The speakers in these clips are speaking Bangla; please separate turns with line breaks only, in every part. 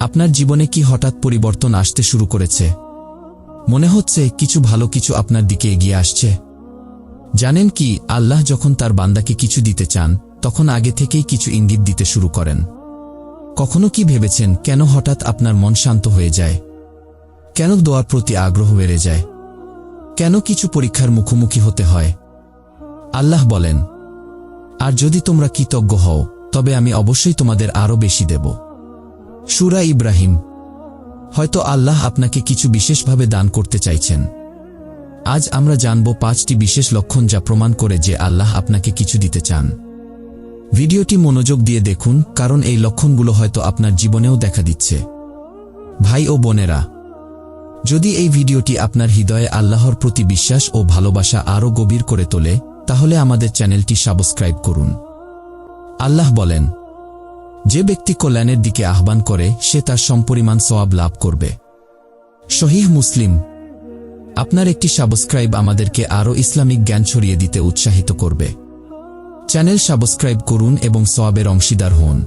আপনার জীবনে কি হঠাৎ পরিবর্তন আসতে শুরু করেছে? মনে হচ্ছে কিছু ভালো কিছু আপনার দিকে এগিয়ে আসছে। জানেন কি, আল্লাহ যখন তার বান্দাকে কিছু দিতে চান, তখন আগে থেকেই কিছু ইঙ্গিত দিতে শুরু করেন। কখনো কি ভেবেছেন, কেন হঠাৎ আপনার মন শান্ত হয়ে যায়? কেন দোয়ার প্রতি আগ্রহ বেড়ে যায়? কেন কিছু পরীক্ষার মুখোমুখি হতে হয়? আল্লাহ বলেন, আর যদি তোমরা কৃতজ্ঞ হও, তবে আমি অবশ্যই তোমাদের আরও বেশি দেব। সুরা ইব্রাহিম। হয়তো আল্লাহ আপনাকে কিছু বিশেষভাবে দান করতে চাইছেন। আজ আমরা জানব পাঁচটি বিশেষ লক্ষণ যা প্রমাণ করে যে আল্লাহ আপনাকে কিছু দিতে চান। ভিডিওটি মনোযোগ দিয়ে দেখুন, কারণ এই লক্ষণগুলো হয়তো আপনার জীবনেও দেখা দিচ্ছে। ভাই ও বোনেরা, যদি এই ভিডিওটি আপনার হৃদয়ে আল্লাহর প্রতি বিশ্বাস ও ভালোবাসা আরও গভীর করে তোলে, তাহলে আমাদের চ্যানেলটি সাবস্ক্রাইব করুন। আল্লাহ বলেন যে ব্যক্তি কল্যাণের দিকে আহ্বান করে, সে তার সম্পরিমাণ সওয়াব লাভ করবে। শহীহ মুসলিম, আপনার একটি সাবস্ক্রাইব আমাদেরকে আরও ইসলামিক জ্ঞান ছড়িয়ে দিতে উৎসাহিত করবে। চ্যানেল সাবস্ক্রাইব করুন এবং সওয়াবের অংশীদার হন।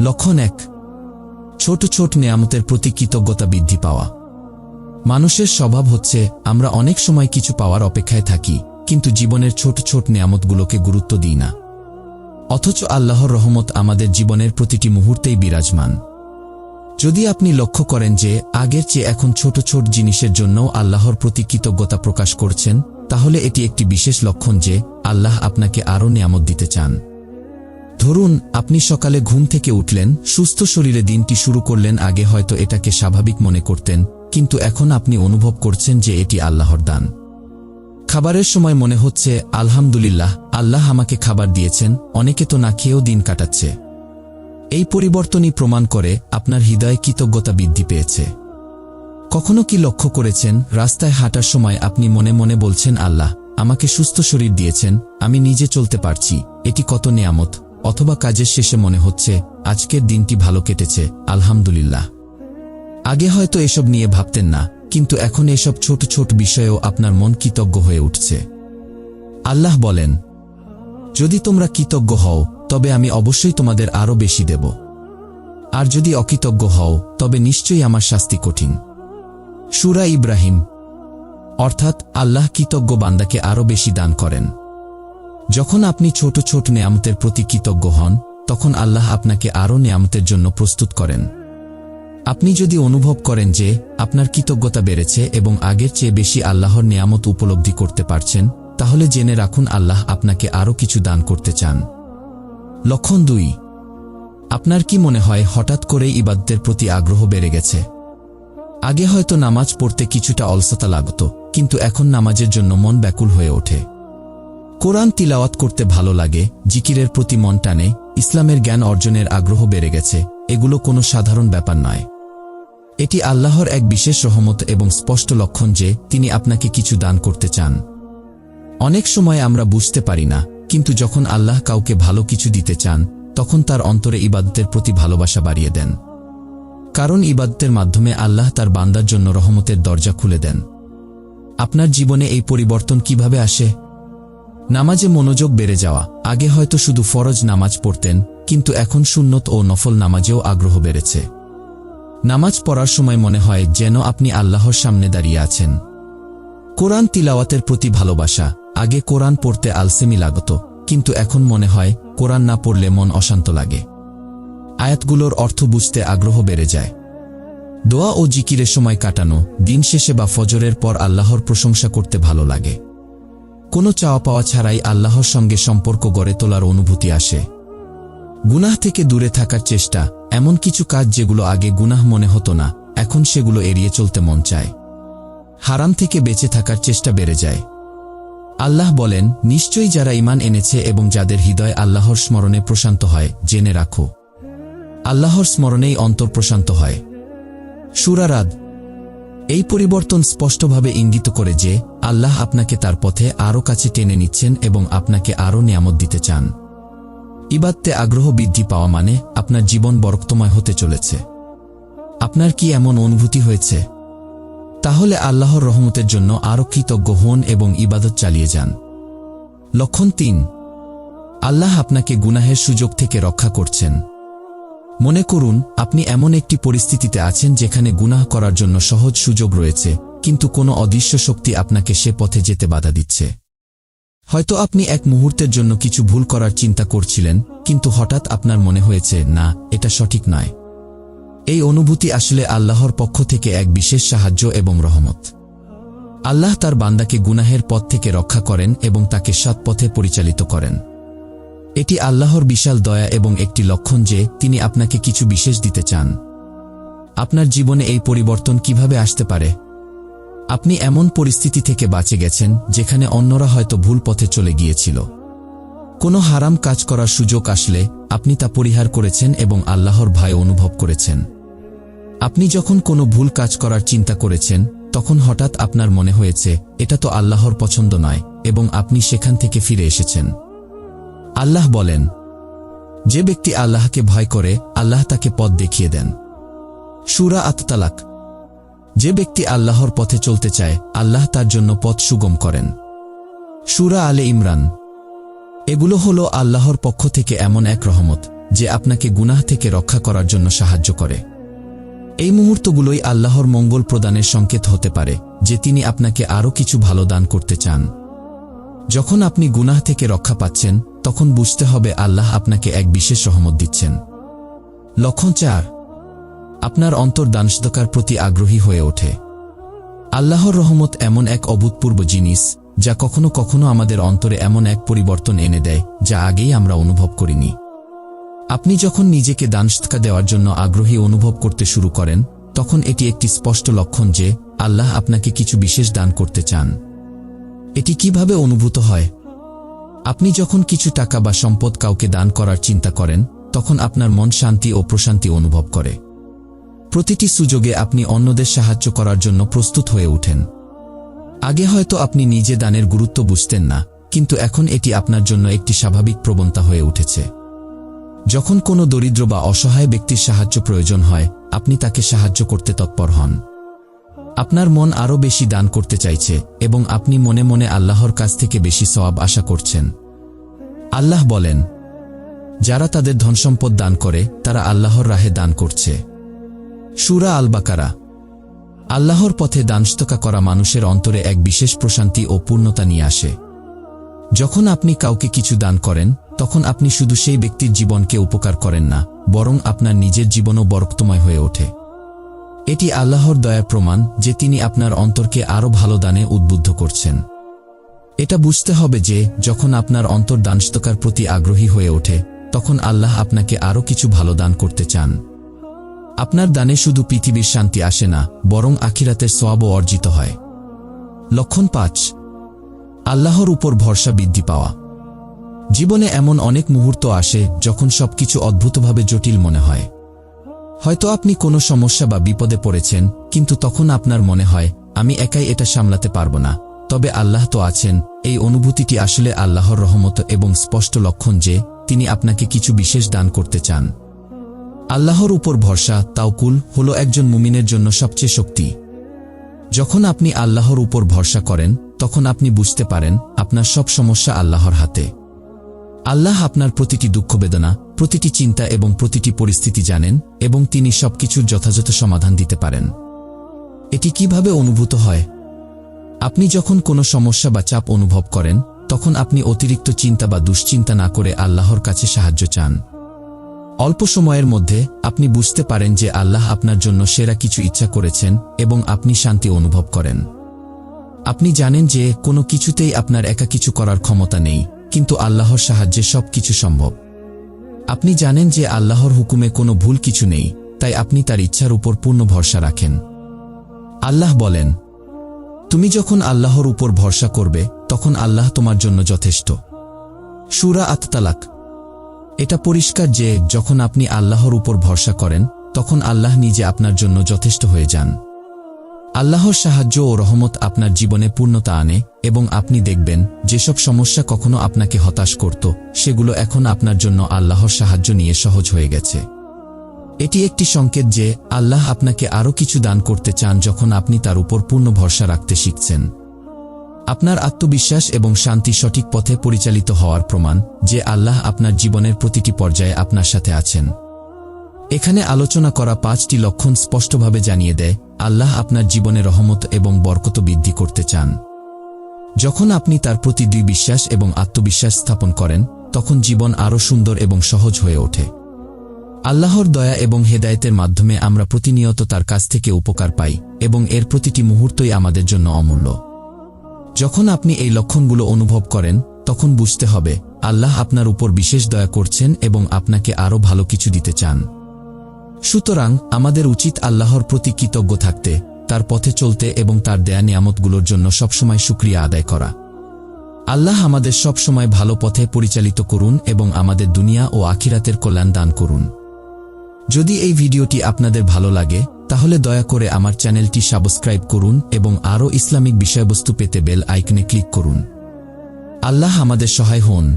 লক্ষণ এক ছোট ছোট নেয়ামতের প্রতি কৃতজ্ঞতা বৃদ্ধি পাওয়া। মানুষের স্বভাব হচ্ছে, আমরা অনেক সময় কিছু পাওয়ার অপেক্ষায় থাকি, কিন্তু জীবনের ছোট ছোট নেয়ামতগুলোকে গুরুত্ব দিই না। অথচ আল্লাহর রহমত আমাদের জীবনের প্রতিটি মুহূর্তেই বিরাজমান। যদি আপনি লক্ষ্য করেন যে, আগের চেয়ে এখন ছোট ছোট জিনিসের জন্যও আল্লাহর প্রতি কৃতজ্ঞতা প্রকাশ করছেন, তাহলে এটি একটি বিশেষ লক্ষণ যে, আল্লাহ আপনাকে আরও নিয়ামত দিতে চান। ধরুন, আপনি সকালে ঘুম থেকে উঠলেন, সুস্থ শরীরে দিনটি শুরু করলেন, আগে হয়তো এটাকে স্বাভাবিক মনে করতেন, কিন্তু এখন আপনি অনুভব করছেন যে এটি আল্লাহর দান। খাবারের সময় মনে হচ্ছে, আলহামদুলিল্লাহ, আল্লাহ আমাকে খাবার দিয়েছেন, অনেকে তো না খেয়েও দিন কাটাচ্ছে। এই পরিবর্তনই প্রমাণ করে আপনার হৃদয়ে কৃতজ্ঞতা বৃদ্ধি পেয়েছে। কখনো কি লক্ষ্য করেছেন, রাস্তায় হাঁটার সময় আপনি মনে মনে বলছেন, আল্লাহ, আমাকে সুস্থ শরীর দিয়েছেন, আমি নিজে চলতে পারছি, এটি কত নেয়ামত। অথবা কাজের শেষে মনে হচ্ছে, আজকের দিনটি ভালো কেটেছে, আলহামদুলিল্লাহ। আগে হয়তো এসব নিয়ে ভাবতেন না কিন্তু এখন এসব ছোট ছোট বিষয়েও আপনার মন কৃতজ্ঞ হয়ে উঠছে। আল্লাহ বলেন, যদি তোমরা কৃতজ্ঞ হও, তবে আমি অবশ্যই তোমাদের আরও বেশি দেব। আর যদি অকৃতজ্ঞ হও, তবে নিশ্চয়ই আমার শাস্তি কঠিন। সুরা ইব্রাহিম, অর্থাৎ আল্লাহ কৃতজ্ঞ বান্দাকে আরও বেশি দান করেন। যখন আপনি ছোট ছোট নেয়ামতের প্রতি কৃতজ্ঞ হন, তখন আল্লাহ আপনাকে আরও নেয়ামতের জন্য প্রস্তুত করেন। আপনি যদি অনুভব করেন যে আপনার কৃতজ্ঞতা বেড়েছে এবং আগের চেয়ে বেশি আল্লাহর নেয়ামত উপলব্ধি করতে পারছেন, তাহলে জেনে রাখুন আল্লাহ আপনাকে আরও কিছু দান করতে চান। লক্ষণ দুই। আপনার কি মনে হয় হঠাৎ করেই ইবাদতের প্রতি আগ্রহ বেড়ে গেছে? আগে হয়তো নামাজ পড়তে কিছুটা অলসতা লাগত, কিন্তু এখন নামাজের জন্য মন ব্যাকুল হয়ে ওঠে। কোরআন তিলাওয়াত করতে ভালো লাগে, জিকিরের প্রতি মন টানে, ইসলামের জ্ঞান অর্জনের আগ্রহ বেড়ে গেছে, এগুলো কোনো সাধারণ ব্যাপার নয়। এটি আল্লাহর এক বিশেষ রহমত এবং স্পষ্ট লক্ষণ যে তিনি আপনাকে কিছু দান করতে চান। অনেক সময় আমরা বুঝতে পারি না, কিন্তু যখন আল্লাহ কাউকে ভালো কিছু দিতে চান, তখন তার অন্তরে ইবাদতের প্রতি ভালোবাসা বাড়িয়ে দেন। কারণ ইবাদতের মাধ্যমে আল্লাহ তার বান্দার জন্য রহমতের দরজা খুলে দেন। আপনার জীবনে এই পরিবর্তন কীভাবে আসে? নামাজে মনোযোগ বেড়ে যাওয়া, আগে হয়তো শুধু ফরজ নামাজ পড়তেন, কিন্তু এখন সুন্নত ও নফল নামাজেও আগ্রহ বেড়েছে। নামাজ পড়ার সময় মনে হয় যেন আপনি আল্লাহর সামনে দাঁড়িয়ে আছেন। কোরআন তিলাওয়াতের প্রতি ভালোবাসা। আগে কোরআন পড়তে আলসেমি লাগত, কিন্তু এখন মনে হয় কোরআন না পড়লে মন অশান্ত লাগে। আয়াতগুলোর অর্থ বুঝতে আগ্রহ বেড়ে যায়। দোয়া ও জিকিরের সময় কাটানো, দিন শেষে বা ফজরের পর আল্লাহর প্রশংসা করতে ভালো লাগে। কোনো চাওয়া পাওয়া ছাড়াই আল্লাহর সঙ্গে সম্পর্ক গড়ে তোলার অনুভূতি আসে। গুনাহ থেকে দূরে থাকার চেষ্টা, এমন কিছু কাজ যেগুলো আগে গুনাহ মনে হতো না, এখন সেগুলো এড়িয়ে চলতে মন চায়। হারাম থেকে বেঁচে থাকার চেষ্টা বেড়ে যায়। আল্লাহ বলেন, নিশ্চয়ই যারা ইমান এনেছে এবং যাদের হৃদয় আল্লাহর স্মরণে প্রশান্ত হয়, জেনে রাখো। আল্লাহর স্মরণেই অন্তর প্রশান্ত হয়। সুরারাদ এই পরিবর্তন স্পষ্টভাবে ইঙ্গিত করে যে, আল্লাহ আপনাকে তার পথে আরও কাছে টেনে নিচ্ছেন এবং আপনাকে আরও নিয়ামত দিতে চান। ইবাদতে আগ্রহ বৃদ্ধি পাওয়া মানে আপনার জীবন বরক্তময় হতে চলেছে। আপনার কি এমন অনুভূতি হয়েছে? তাহলে আল্লাহর রহমতের জন্য আরও কৃতজ্ঞ হন এবং ইবাদত চালিয়ে যান। লক্ষণ তিন। আল্লাহ আপনাকে গুনাহের সুযোগ থেকে রক্ষা করছেন। মনে করুন, আপনি এমন একটি পরিস্থিতিতে আছেন যেখানে গুনাহ করার জন্য সহজ সুযোগ রয়েছে, কিন্তু কোনো অদৃশ্য শক্তি আপনাকে সে পথে যেতে বাধা দিচ্ছে। হয়তো আপনি এক মুহূর্তের জন্য কিছু ভুল করার চিন্তা করছিলেন, কিন্তু হঠাৎ আপনার মনে হয়েছে, না, এটা সঠিক নয়। এই অনুভূতি আসলে আল্লাহর পক্ষ থেকে এক বিশেষ সাহায্য এবং রহমত। আল্লাহ তার বান্দাকে গুনাহের পথ থেকে রক্ষা করেন এবং তাকে সৎ পথে পরিচালিত করেন। এটি আল্লাহর বিশাল দয়া এবং একটি লক্ষণ যে তিনি আপনাকে কিছু বিশেষ দিতে চান। আপনার জীবনে এই পরিবর্তন কীভাবে আসতে পারে? আপনি এমন পরিস্থিতি থেকে বাঁচে গেছেন, যেখানে অন্যরা হয়তো ভুল পথে চলে গিয়েছিল। কোনো হারাম কাজ করার সুযোগ আসলে আপনি তা পরিহার করেছেন এবং আল্লাহর ভয় অনুভব করেছেন। আপনি যখন কোনো ভুল কাজ করার চিন্তা করেছেন, তখন হঠাৎ আপনার মনে হয়েছে, এটা তো আল্লাহর পছন্দ নয়, এবং আপনি সেখান থেকে ফিরে এসেছেন। আল্লাহ বলেন, যে ব্যক্তি আল্লাহকে ভয় করে, আল্লাহ তাকে পথ দেখিয়ে দেন। সুরা আত্মালাক যে ব্যক্তি আল্লাহর পথে চলতে চায়, আল্লাহ তার জন্য পথ সুগম করেন। সুরা আলে ইমরান। এগুলো হল আল্লাহর পক্ষ থেকে এমন এক রহমত, যে আপনাকে গুনাহ থেকে রক্ষা করার জন্য সাহায্য করে। এই মুহূর্তগুলোই আল্লাহর মঙ্গল প্রদানের সংকেত হতে পারে, যে তিনি আপনাকে আরও কিছু ভালো দান করতে চান। যখন আপনি গুনাহ থেকে রক্ষা পাচ্ছেন, তখন বুঝতে হবে আল্লাহ আপনাকে এক বিশেষ রহমত দিচ্ছেন। লক্ষণ চার আপনার অন্তর দানসদকার প্রতি আগ্রহী হয়ে ওঠে। আল্লাহর রহমত এমন এক অভূতপূর্ব জিনিস, যা কখনো কখনো আমাদের অন্তরে এমন এক পরিবর্তন এনে দেয়, যা আগেই আমরা অনুভব করিনি। আপনি যখন নিজেকে দানসৎকা দেওয়ার জন্য আগ্রহী অনুভব করতে শুরু করেন, তখন এটি একটি স্পষ্ট লক্ষণ যে, আল্লাহ আপনাকে কিছু বিশেষ দান করতে চান। এটি কীভাবে অনুভূত হয়? আপনি যখন কিছু টাকা বা সম্পদ কাউকে দান করার চিন্তা করেন, তখন আপনার মন শান্তি ও প্রশান্তি অনুভব করে। প্রতিটি সুযোগে আপনি অন্যদের সাহায্য করার জন্য প্রস্তুত হয়ে ওঠেন। আগে হয়তো আপনি নিজে দানের গুরুত্ব বুঝতেন না, কিন্তু এখন এটি আপনার জন্য একটি স্বাভাবিক প্রবণতা হয়ে উঠেছে। যখন কোনো দরিদ্র বা অসহায় ব্যক্তির সাহায্য প্রয়োজন হয়, আপনি তাকে সাহায্য করতে তৎপর হন। আপনার মন আরও বেশি দান করতে চাইছে এবং আপনি মনে মনে আল্লাহর কাছ থেকে বেশি সওয়াব আশা করছেন। আল্লাহ বলেন, যারা তাদের ধনসম্পদ দান করে, তারা আল্লাহর রাহে দান করছে। সুরা আল বাকারা আল্লাহর পথে দানস্তকা করা মানুষের অন্তরে এক বিশেষ প্রশান্তি ও পূর্ণতা নিয়ে আসে। যখন আপনি কাউকে কিছু দান করেন, তখন আপনি শুধু সেই ব্যক্তির জীবনকে উপকার করেন না, বরং আপনার নিজের জীবনও বরক্তময় হয়ে ওঠে। এটি আল্লাহর দয়ার প্রমাণ যে তিনি আপনার অন্তরকে আরও ভালো দানে উদ্বুদ্ধ করছেন। এটা বুঝতে হবে যে, যখন আপনার অন্তর দানস্তকার প্রতি আগ্রহী হয়ে ওঠে, তখন আল্লাহ আপনাকে আরও কিছু ভালো দান করতে চান। আপনার দানে শুধু পৃথিবীর শান্তি আসে না, বরং আখিরাতের সোয়াবও অর্জিত হয়। লক্ষণ পাঁচ, আল্লাহর উপর ভরসা বৃদ্ধি পাওয়া। জীবনে এমন অনেক মুহূর্ত আসে যখন সবকিছু অদ্ভুতভাবে জটিল মনে হয়। হয়তো আপনি কোনো সমস্যা বা বিপদে পড়েছেন, কিন্তু তখন আপনার মনে হয়, আমি একাই এটা সামলাতে পারব না। তবে আল্লাহ তো আছেন, এই অনুভূতিটি আসলে আল্লাহর রহমত এবং স্পষ্ট লক্ষণ যে, তিনি আপনাকে কিছু বিশেষ দান করতে চান। আল্লাহর উপর ভরসা, তাওকুল হল একজন মুমিনের জন্য সবচেয়ে শক্তি। যখন আপনি আল্লাহর উপর ভরসা করেন, তখন আপনি বুঝতে পারেন আপনার সব সমস্যা আল্লাহর হাতে। আল্লাহ আপনার প্রতিটি দুঃখ বেদনা, প্রতিটি চিন্তা এবং প্রতিটি পরিস্থিতি জানেন এবং তিনি সবকিছুর যথাযথ সমাধান দিতে পারেন। এটি কীভাবে অনুভূত হয়? আপনি যখন কোনো সমস্যা বা চাপ অনুভব করেন, তখন আপনি অতিরিক্ত চিন্তা বা দুশ্চিন্তা না করে আল্লাহর কাছে সাহায্য চান। অল্প সময়ের মধ্যে আপনি বুঝতে পারেন যে আল্লাহ আপনার জন্য সেরা কিছু ইচ্ছা করেছেন এবং আপনি শান্তি অনুভব করেন। আপনি জানেন যে কোনো কিছুতেই আপনার একা কিছু করার ক্ষমতা নেই, কিন্তু আল্লাহর সাহায্যে সব কিছু সম্ভব। আপনি জানেন যে আল্লাহর হুকুমে কোনো ভুল কিছু নেই, তাই আপনি তার ইচ্ছার উপর পূর্ণ ভরসা রাখেন। আল্লাহ বলেন, তুমি যখন আল্লাহর উপর ভরসা করবে, তখন আল্লাহ তোমার জন্য যথেষ্ট। সুরা আততালাক। এটা পরিষ্কার যে, যখন আপনি আল্লাহর উপর ভরসা করেন, তখন আল্লাহ নিজে আপনার জন্য যথেষ্ট হয়ে যান। আল্লাহর সাহায্য ও রহমত আপনার জীবনে পূর্ণতা আনে, এবং আপনি দেখবেন, যেসব সমস্যা কখনো আপনাকে হতাশ করত, সেগুলো এখন আপনার জন্য আল্লাহর সাহায্য নিয়ে সহজ হয়ে গেছে। এটি একটি সংকেত যে, আল্লাহ আপনাকে আরও কিছু দান করতে চান যখন আপনি তার উপর পূর্ণ ভরসা রাখতে শিখছেন। আপনার আত্মবিশ্বাস এবং শান্তি সঠিক পথে পরিচালিত হওয়ার প্রমাণ যে আল্লাহ আপনার জীবনের প্রতিটি পর্যায়ে আপনার সাথে আছেন। এখানে আলোচনা করা পাঁচটি লক্ষণ স্পষ্টভাবে জানিয়ে দেয়, আল্লাহ আপনার জীবনে রহমত এবং বরকত বৃদ্ধি করতে চান। যখন আপনি তার প্রতি দুই বিশ্বাস এবং আত্মবিশ্বাস স্থাপন করেন, তখন জীবন আরও সুন্দর এবং সহজ হয়ে ওঠে। আল্লাহর দয়া এবং হেদায়েতের মাধ্যমে আমরা প্রতিনিয়ত তার কাছ থেকে উপকার পাই এবং এর প্রতিটি মুহূর্তই আমাদের জন্য অমূল্য। যখন আপনি এই লক্ষণগুলো অনুভব করেন, তখন বুঝতে হবে, আল্লাহ আপনার উপর বিশেষ দয়া করছেন এবং আপনাকে আরও ভালো কিছু দিতে চান। সুতরাং, আমাদের উচিত আল্লাহর প্রতি কৃতজ্ঞ থাকতে, তার পথে চলতে এবং তার দেয়া নিয়ামতগুলোর জন্য সবসময় সুক্রিয়া আদায় করা। আল্লাহ আমাদের সবসময় ভালো পথে পরিচালিত করুন এবং আমাদের দুনিয়া ও আখিরাতের কল্যাণ দান করুন। যদি এই ভিডিওটি আপনাদের ভালো লাগে, তাহলে দয়া করে আমার চ্যানেলটি সাবস্ক্রাইব করুন এবং আরও ইসলামিক বিষয়বস্তু পেতে বেল আইকনে ক্লিক করুন। আল্লাহ আমাদের সহায় হন।